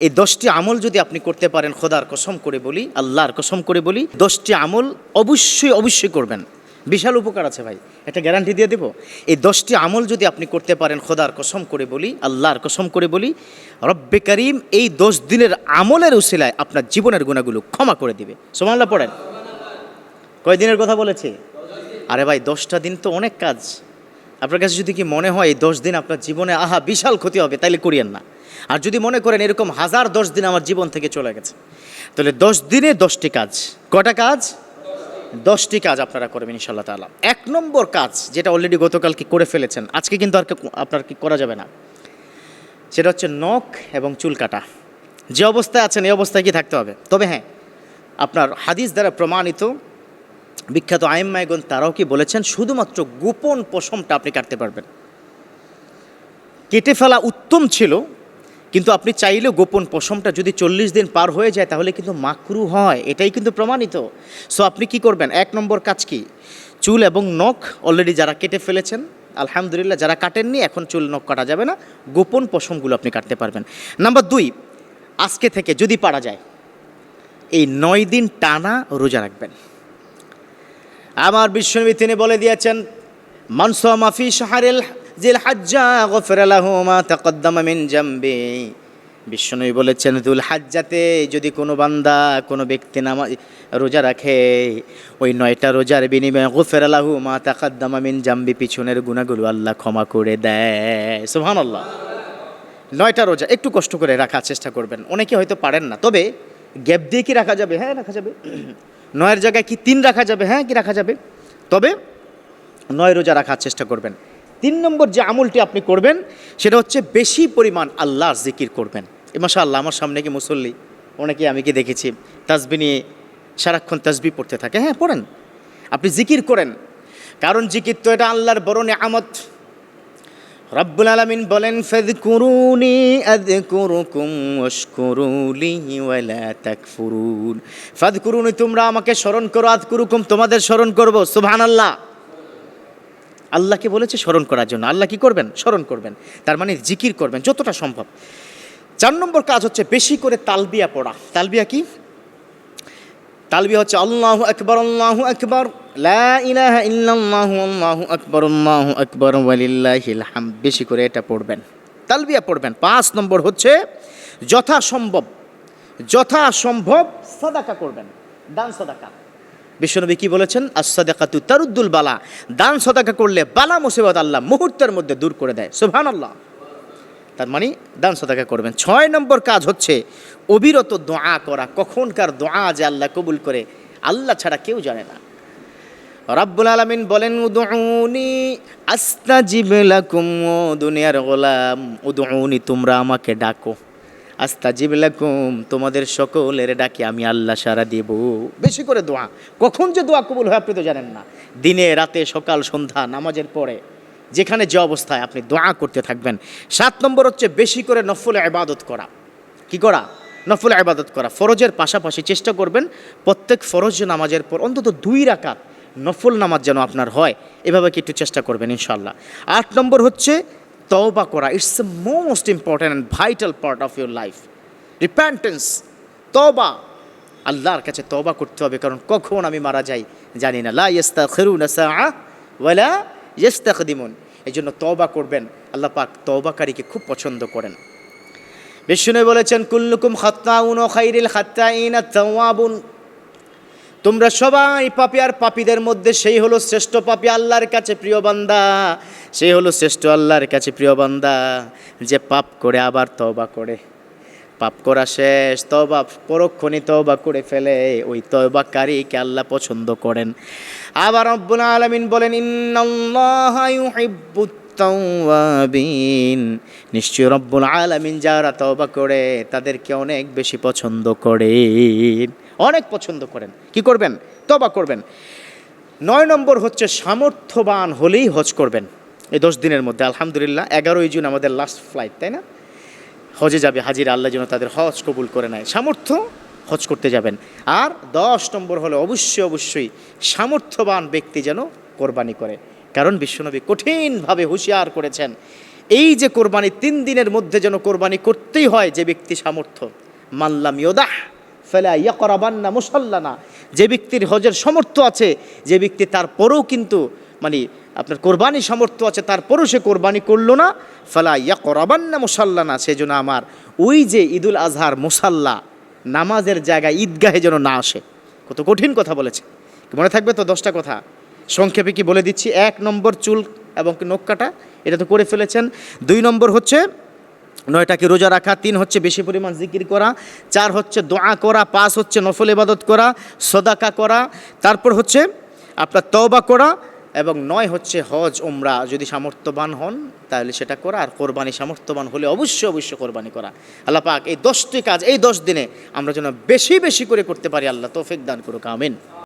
এই দশটি আমল যদি আপনি করতে পারেন, খোদার কসম করে বলি, আল্লাহর কসম করে বলি, দশটি আমল অবশ্যই অবশ্যই করবেন। বিশাল উপকার আছে ভাই একটা গ্যারান্টি দিয়ে দেব। এই দশটি আমল যদি আপনি করতে পারেন, খোদার কসম করে বলি, আল্লাহর কসম করে বলি, রব্বে করিম এই দশ দিনের আমলের উসিলায় আপনার জীবনের গুণাগুলো ক্ষমা করে দিবে। সোমাল্লাহ পড়েন। কয় দিনের কথা বলেছে? আরে ভাই, দশটা দিন তো অনেক কাজ। আপনার কাছে যদি কি মনে হয়, এই দশ দিন আপনার জীবনে, আহা, বিশাল ক্ষতি হবে, তাইলে করিয়েন না। আর যদি মনে করেন এরকম হাজার দশ দিন আমার জীবন থেকে চলে গেছে, তাহলে দশ দিনে দশটি কাজ কটা কাজ? দশটি কাজ আপনারা করবেন ইনশাল্লাহ তাআলা। এক নম্বর কাজ যেটা অলরেডি গতকাল কি করে ফেলেছেন, আজকে কিন্তু আর আপনার কি করা যাবে না, সেটা হচ্ছে নখ এবং চুল কাটা। যে অবস্থায় আছেন এই অবস্থায় কি থাকতে হবে। তবে হ্যাঁ আপনার হাদিস দ্বারা প্রমাণিত, বিখ্যাত আইম্মাইগণ তারাও কি বলেছেন, শুধুমাত্র গোপন পশমটা আপনি কাটতে পারবেন। কেটে ফেলা উত্তম ছিল কিন্তু আপনি চাইলেও গোপন পশমটা যদি চল্লিশ দিন পার হয়ে যায়, তাহলে কিন্তু মাকরু হয়। এটাই কিন্তু প্রমাণিত। সো আপনি কি করবেন? এক নম্বর কাজ কি? চুল এবং নখ অলরেডি যারা কেটে ফেলেছেন, আলহামদুলিল্লাহ যারা কাটেননি, এখন চুল নখ কাটা যাবে না, গোপন পশমগুলো আপনি কাটতে পারবেন। নাম্বার দুই, আজকে থেকে যদি পারা যায়, এই নয় দিন টানা রোজা রাখবেন। আমার বিশ্বনবী তিনি বলে দিয়েছেন মানসা মাফি শাহরিল জিল হাজ্জা গফির লাহু মা তাকদ্দামা মিন জামবি। বিশ্বনবী বলেছেন দুল হাজ্জাতে যদি কোনো বান্দা কোনো ব্যক্তি নামা রোজা রাখে, ওই নয়টা রোজার বিনিময়ে গফির লাহু মা তাকদ্দামা জামবি পিছনের গুনাহগুলো আল্লাহ ক্ষমা করে দেয়। সোহান আল্লাহ নয়টা রোজা, একটু কষ্ট করে রাখার চেষ্টা করবেন। অনেকে হয়তো পারেন না, তবে গ্যাপ দিয়ে কি রাখা যাবে? হ্যাঁ রাখা যাবে। নয়ের জায়গায় কি তিন রাখা যাবে? হ্যাঁ কি রাখা যাবে? তবে নয় রোজা রাখার চেষ্টা করবেন। তিন নম্বর যে আমলটি আপনি করবেন, সেটা হচ্ছে বেশি পরিমাণ আল্লাহর জিকির করবেন। মাসা আল্লাহ আমার সামনে কি মুসল্লি, অনেকে আমি কি দেখেছি, তাসবি নিয়ে সারাক্ষণ তাজবি পড়তে থাকে। হ্যাঁ পড়েন। আপনি জিকির করেন। কারণ জিকির তো এটা আল্লাহর বড় নিয়ামত। রব্বুল আলামিন বলেন ওয়াশকুরুলি ওয়ালা তাকফুরুন। ফাযকুরুনি, তোমরা আমাকে স্মরণ করো, আযকুরুকুম তোমাদের স্মরণ করব করব। সুবহানাল্লাহ। আল্লাহকে বলেছে স্মরণ করার জন্য। আল্লাহ কি করবেন? স্মরণ করবেন। তার মানে জিকির করবেন, যতটা সম্ভব। চার নম্বর কাজ হচ্ছে বেশি করে তালবিয়া পড়া। তালবিয়া কি? তালবিয়া হচ্ছে আল্লাহু আকবার আল্লাহু আকবার আল্লাহু আকবার আকবার বেশি করে এটা পড়বেন। তালবিয়া পড়বেন। পাঁচ নম্বর হচ্ছে যথাসম্ভব যথাসম্ভব সাদাকা করবেন। দান সাদাকা। বিশ্বনবী কি বলেছেন? আসাদাকাতু তারুদ্দুল বালা। দান সদাকা করলে বালা মুসিবত আল্লাহ মুহূর্তের মধ্যে দূর করে দেয়। সুবহানাল্লাহ। তার মানে দান সদাকা করবেন। ছয় নম্বর কাজ হচ্ছে অবিরত দোয়া করা। কখনকার দোয়া যে আল্লাহ কবুল করে, আল্লাহ ছাড়া কেউ জানে না। রাব্বুল আলামিন বলেন, উদউনি আস্তাজিব ও দুনিয়ার গোলাম। উদউনি, তোমরা আমাকে ডাকো। আস্তাজিব লাকুম, তোমাদের সকলের ডাকে আমি আল্লাহ সারা দেব। বেশি করে দোয়া। কখন যে দোয়া কবুল হয় আপনি তো জানেন না। দিনে, রাতে, সকাল, সন্ধ্যা, নামাজের পরে, যেখানে যে অবস্থায় আপনি দোয়া করতে থাকবেন। সাত নম্বর হচ্ছে বেশি করে নফল ইবাদত করা। কি করা? নফল ইবাদত করা। ফরজের পাশাপাশি চেষ্টা করবেন প্রত্যেক ফরজ নামাজের পর অন্তত দুই রাকাত নফল নামাজ যেন আপনার হয়। এভাবে কি একটু চেষ্টা করবেন ইনশাল্লাহ আট নম্বর হচ্ছে তওবা করা it's the most important and vital part of your life repentance তওবা আল্লাহর কাছে তওবা করতে হবে, কারণ কখন আমি মারা যাই জানি না। লা ইস্তাখদিমুন এই জন্য তওবা করবেন। আল্লাহ পাক তওবাকারীকে খুব পছন্দ করেন। বিষ্ণু বলেছেন, কুল্লুকুম খাত্তাউন ও খাইরিল খাত্তাইন তাওয়াবুন। তোমরা সবাই পাপি আর পাপীদের মধ্যে সেই হলো শ্রেষ্ঠ পাপী আল্লাহর কাছে প্রিয় বান্দা। সেই হলো শ্রেষ্ঠ আল্লাহর কাছে প্রিয় বান্দা, যে পাপ করে আবার তওবা করে। পাপ করা শেষ তবা পরক্ষণে তবা করে ফেলে, ওই তবাকারীকে আল্লাহ পছন্দ করেন। আবার রব্বুল আলামিন বলেন নিশ্চয় রব্বুল আলামিন যারা তওবা করে, তাদেরকে অনেক বেশি পছন্দ করেন। অনেক পছন্দ করেন। কি করবেন? তবা করবেন। নয় নম্বর হচ্ছে সামর্থ্যবান হলেই হজ করবেন। এই দশ দিনের মধ্যে, আলহামদুলিল্লাহ, এগারোই জুন আমাদের লাস্ট ফ্লাইট তাই না? হজে যাবে হাজির আল্লাহ যেন তাদের হজ কবুল করে নেয়। সামর্থ্য, হজ করতে যাবেন। আর দশ নম্বর হলো অবশ্যই অবশ্যই সামর্থ্যবান ব্যক্তি যেন কোরবানি করে। কারণ বিশ্বনবী কঠিনভাবে হুঁশিয়ার করেছেন, এই যে কোরবানি তিন দিনের মধ্যে যেন কোরবানি করতেই হয় যে ব্যক্তি সামর্থ্য। মাল্লাম ইয়োদাহ ফেলা ইয়া করাবান্না মুসাল্লানা। যে ব্যক্তির হজের সামর্থ্য আছে, যে ব্যক্তি তারপরেও কিন্তু মানে আপনার কোরবানি সামর্থ্য আছে, তারপরেও সে কোরবানি করল না। ফেলা ইয়া করাবান্না মুসাল্লানা সেজন্য আমার ওই যে ঈদুল আজহার মুসাল্লা নামাজের জায়গায় ঈদগাহে যেন না আসে। কত কঠিন কথা বলেছে। মনে থাকবে তো দশটা কথা? সংক্ষেপে কি বলে দিচ্ছি? এক নম্বর চুল এবং নখ কাটা, এটা তো করে ফেলেছেন। দুই নম্বর হচ্ছে নয়টাকে রোজা রাখা, তিন হচ্ছে বেশি পরিমাণ জিকির করা, চার হচ্ছে দোয়া করা, পাঁচ হচ্ছে নফল ইবাদত করা, সদাকা করা, তারপর হচ্ছে আপনার তওবা করা এবং নয় হচ্ছে হজ ওমরা যদি সামর্থ্যবান হন, তাহলে সেটা করা। আর কোরবানি সামর্থ্যবান হলে অবশ্যই অবশ্যই কোরবানি করা। আল্লাহ পাক এই দশটি কাজ, এই দশ দিনে আমরা যেন বেশি বেশি করে করতে পারি। আল্লাহ তৌফিক দান করুক, আমিন।